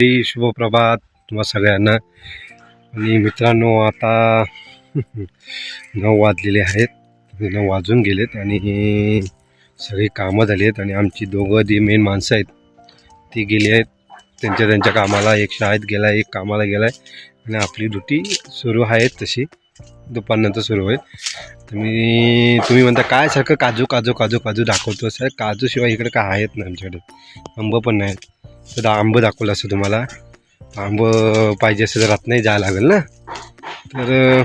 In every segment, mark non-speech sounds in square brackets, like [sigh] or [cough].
श्री शुभप्रभात तुम्हा सगळ्यांना. आणि मित्रांनो आता [laughs] नऊ वाजलेले आहेत. नऊ वाजून गेलेत आणि सगळी कामं झाली आहेत आणि आमची दोघं जी मेन माणसं आहेत ती गेली आहेत. त्यांच्या त्यांच्या कामाला एक शाळेत गेला आहे, एक कामाला गेला आहे आणि आपली ड्युटी सुरू आहे तशी. दुपारनंतर सुरू होईल. तुम्ही तुम्ही म्हणता काय सारखं काजू काजू काजू काजू दाखवतो सर काजूशिवाय इकडे काय आहेत ना आमच्याकडे? आंबं पण नाहीत. तर आंब दाखवलं असं तुम्हाला. आंब पाहिजे असं तर नाही जायला लागेल ना? तर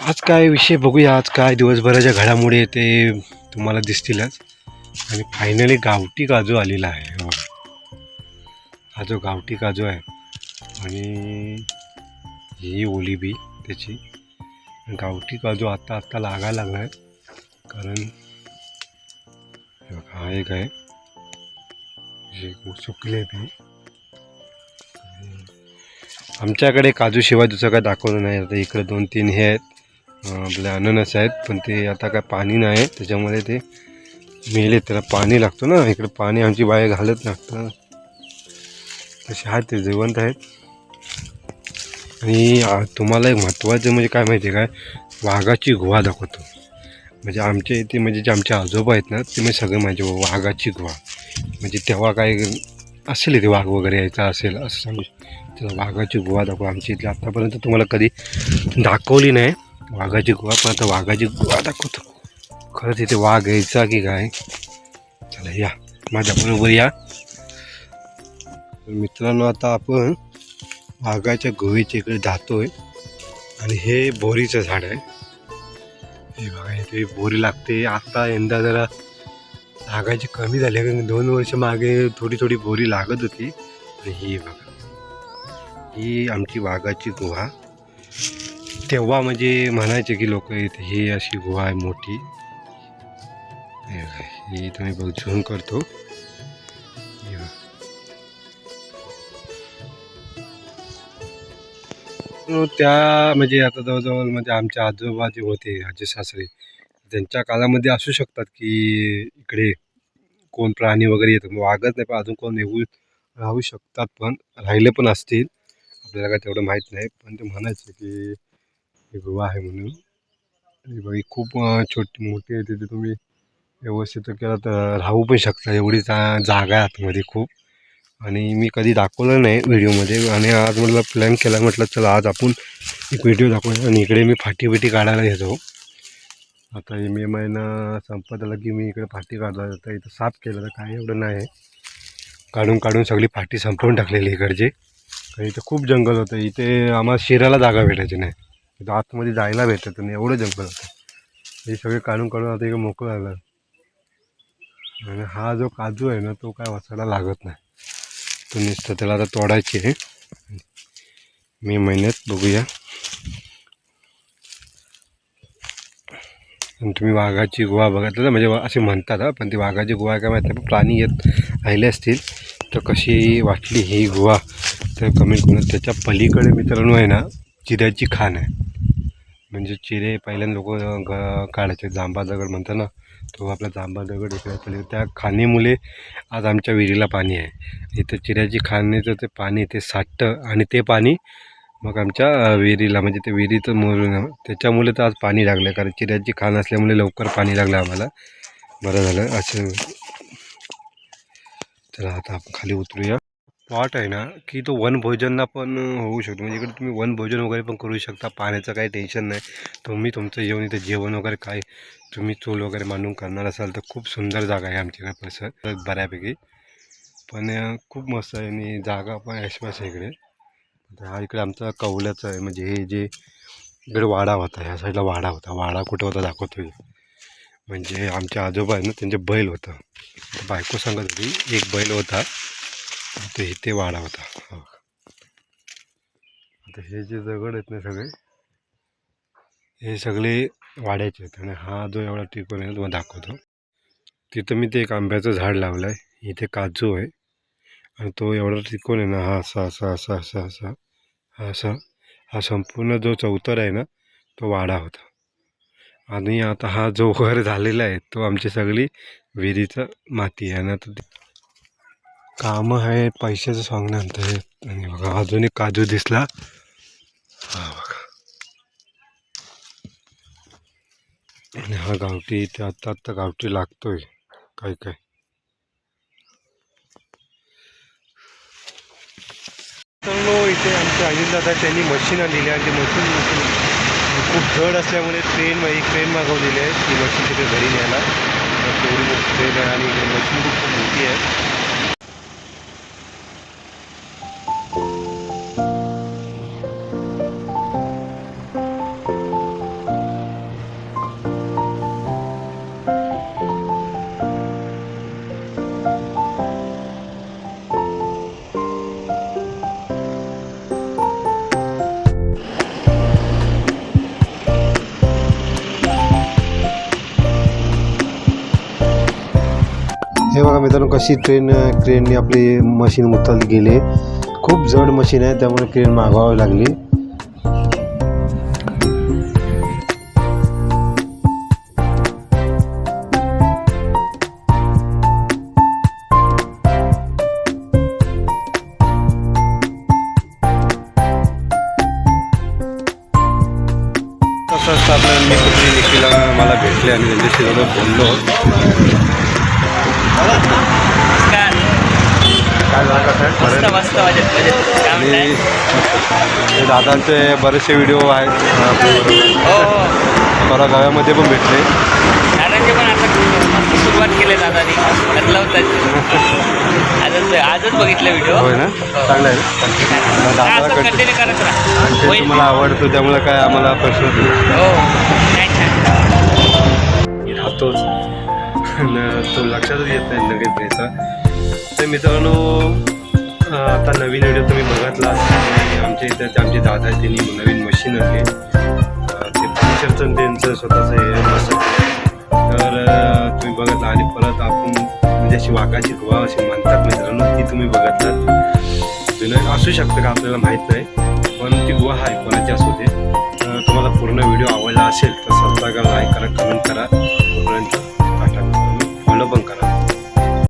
आज काय विषय बघूया. आज काय दिवसभराच्या घडामोडी आहे ते तुम्हाला दिसतीलच. आणि फायनली गावठी काजू आलेला आहे. हो. हा. जो गावठी काजू आहे. आणि ही ओली बी त्याची. गावठी काजू आत्ता आत्ता लागायला लागला आहे कारण हा एक आहे. जे सुकले बी आमच्याकडे काजूशिवाय दुसरं काय दाखवलं नाही. आता इकडे दोन तीन हे आहेत. आपले अननस आहेत. पण ते आता काय पाणी नाही. त्याच्यामध्ये ते मेले. त्याला पाणी लागतं ना. इकडे पाणी आमची बाय घालत लागतं तसे आहेत ते जिवंत आहेत. आणि तुम्हाला एक महत्त्वाचं म्हणजे काय माहिती आहे काय? वाघाची गुहा दाखवतो. म्हणजे आमच्या इथे म्हणजे जे आमचे आजोबा आहेत ना ते म्हणजे सगळं म्हणजे माझे वाघाची गुहा म्हणजे तेव्हा काय असेल इथे वाघ वगैरे यायचा असेल असं सांगू त्याला वाघाची गुहा दाखवा आमच्या इथली आत्तापर्यंत तुम्हाला कधी दाखवली नाही. वाघाची गुहा पण आता वाघाची गुहा दाखवतो. खरंच इथे वाघ यायचा की काय? चला या माझ्याबरोबर या. मित्रांनो आता आपण वाघाच्या गुहेच्या इकडे जातोय. आणि हे बोरीचं झाड आहे. हे बघा इथे बोरी लागते. आता यंदा जरा लागायची कमी झाली आहे. कारण दोन वर्ष मागे थोडी थोडी बोरी लागत होती. आणि ही बघा. ही आमची वाघाची गुहा. तेव्हा म्हणजे म्हणायचे की लोक इथे ही अशी गुहा आहे मोठी. हे ही तुम्ही बघ झूम करतो. त्या म्हणजे आता जवळजवळ म्हणजे आमच्या आजोबा जे होते आजी सासरे त्यांच्या काळामध्ये असू शकतात की इकडे कोण प्राणी वगैरे येतात. मग वागत नाही पण अजून कोण येऊ राहू शकतात पण राहिले पण असतील. आपल्याला काय तेवढं माहीत नाही. पण ते म्हणायचं की हे गोवा आहे म्हणून. आणि खूप छोटी मोठी आहे तिथे. तुम्ही व्यवस्थित केलं तर राहू पण शकता. एवढी जा जागा आहे आतमध्ये खूप. आणि मी कधी दाखवलं नाही व्हिडिओमध्ये आणि आज म्हटलं प्लॅन केला म्हटलं चला आज आपण एक व्हिडिओ दाखवूया. आणि इकडे मी फाटी बिटी काढायला येतो. आता हे मे महिना संपत आला की मी इकडे फाटी काढला जातं. इथं साफ केलं तर काही एवढं नाही. आहे काढून काढून सगळी फाटी संपवून टाकलेली इकडची. आणि इथं खूप जंगल होतं. इथे आम्हाला शिरायला जागा भेटायची नाही. इथं आतमध्ये जायला भेटत नाही. एवढं जंगल होतं. हे सगळे काढून काढून आता इकडे मोकळं आलं आणि हा जो काजू आहे ना तो काय वाचायला लागत नाही. तो नुसतं त्याला आता तोडायची आहे. मे महिन्यात बघूया. आणि तुम्ही वाघाची गुहा बघितलं तर म्हणजे असे म्हणतात हा, पण ती वाघाची गुहा काय माहिती नाही प्राणी येत राहिले असतील तर कशी वाटली ही गुहा? तर कमेंट करून त्याच्या पलीकडे मित्रांनो आहे ना चिऱ्याची खाण आहे. म्हणजे चिरे पहिल्यांदा लोक ग काढायचे जांबा दगड म्हणतात ना तो आपला जांभा दगड इकडे पडले त्या खाणीमुळे आज आमच्या विहिरीला पाणी आहे. इथं चिऱ्याची खाणीचं ते पाणी ते साठतं आणि ते पाणी मग आमच्या विहिरीला म्हणजे ते विहिरीचं मोरून त्याच्यामुळे तर आज पाणी लागलं कारण चिऱ्याची खाण असल्यामुळे लवकर पाणी लागलं आम्हाला. बरं झालं असं. चला आता आपण खाली उतरूया. स्पॉट आहे ना की तो वनभोजनला पण होऊ शकतो. म्हणजे इकडे तुम्ही वनभोजन वगैरे पण करू शकता पाण्याचं काही टेन्शन नाही. तुम्ही तुमचं जेवण इथं जेवण वगैरे काय तुम्ही चूल वगैरे मांडून करणार असाल तर खूप सुंदर जागा आहे आमच्याकडे परिसर बऱ्यापैकी. पण खूप मस्त आहे आणि जागा पण ऐशपाश आहे इकडे. हा इकडे आमचा कौल्याचा आहे. म्हणजे हे जे इकडे वाडा होता ह्या साईडला वाडा होता. वाडा कुठं होता दाखवतो म्हणजे आमचे आजोबा आहे ना त्यांचे बैल होतं. बायको सांगत होती एक बैल होता. तर इथे वाडा होता. हो. आता हे जे दगड आहेत ना सगळे? हे सगळे वाड्याचे आहेत आणि हा जो एवढा टिकून आहे ना तुम्हाला दाखवतो. तिथं मी ते एक आंब्याचं झाड लावलं आहे इथे काजू आहे. आणि तो एवढा टिकून आहे ना हा असा असा असा असा असा हा असा हा संपूर्ण जो चौतर आहे ना तो वाडा होता. आणि आता हा जो वर झालेला आहे तो आमची सगळी विहिरीचं माती आहे. आणि आता काम आहे पैशाचं सॉंग आहे. आणि बघा अजून एक काजू दिसला. हा बघा. आणि हा गावठी इथे आत्ता आत्ता गावठी लागतोय. काय काय? मित्रांनो इथे आमच्या अनिल दादा त्यांनी मशीन आलेली आहे. आणि मशीन खूप जड असल्यामुळे ट्रेन एक ट्रेन मागवलेली आहे. ती मशीन तिथे घरी न्यायला. तेवढी मोठी ट्रेन आहे आणि मशीन खूप मोठी आहे. मित्रांनो कशी ट्रेन क्रेनने आपली मशीन उतरली गेली. खूप जड मशीन आहे त्यामुळे क्रेन मागवावी लागली. तसंच आपल्या मी कुठली निखिला मला भेटले आणि त्यांच्याशी बोललो. मस्त मस्त मजेत मजेत काय आणि म्हणताय हे दादांचे बरेचसे व्हिडिओ आहेत आपल्याबरोबर. हो हो. परवा गावामध्ये पण भेटले. दादांचे पण आता मस्त सुरुवात केली दादानी. आजच आजच बघितलं व्हिडिओ होय ना? चांगलं आहे. ना? दादाला असं कंटिन्यू कंटिन्यू करत राहा. आणि होईल. तुम्हाला आवडतो त्यामुळे काय आम्हाला प्रश्न. हो. राहतोच. तो लक्षातच येत नाही लगेच घ्यायचा. तर मित्रांनो आता नवीन व्हिडिओ तुम्ही बघितला आमच्या इथे आमचे दादा त्यांनी नवीन मशीन आणली. ते पंक्चरचं त्यांचं स्वतःचं हे मस्त तर तुम्ही बघितलं आणि परत आपण म्हणजे अशी वाघाची गुहा अशी म्हणतात मित्रांनो ती तुम्ही बघितलात जुनं असू शकतं का आपल्याला माहीत नाही पण ती गुहा आहे कोणाची असू दे. तुम्हाला पूर्ण व्हिडिओ आवडला असेल तर समजा करा काम करा.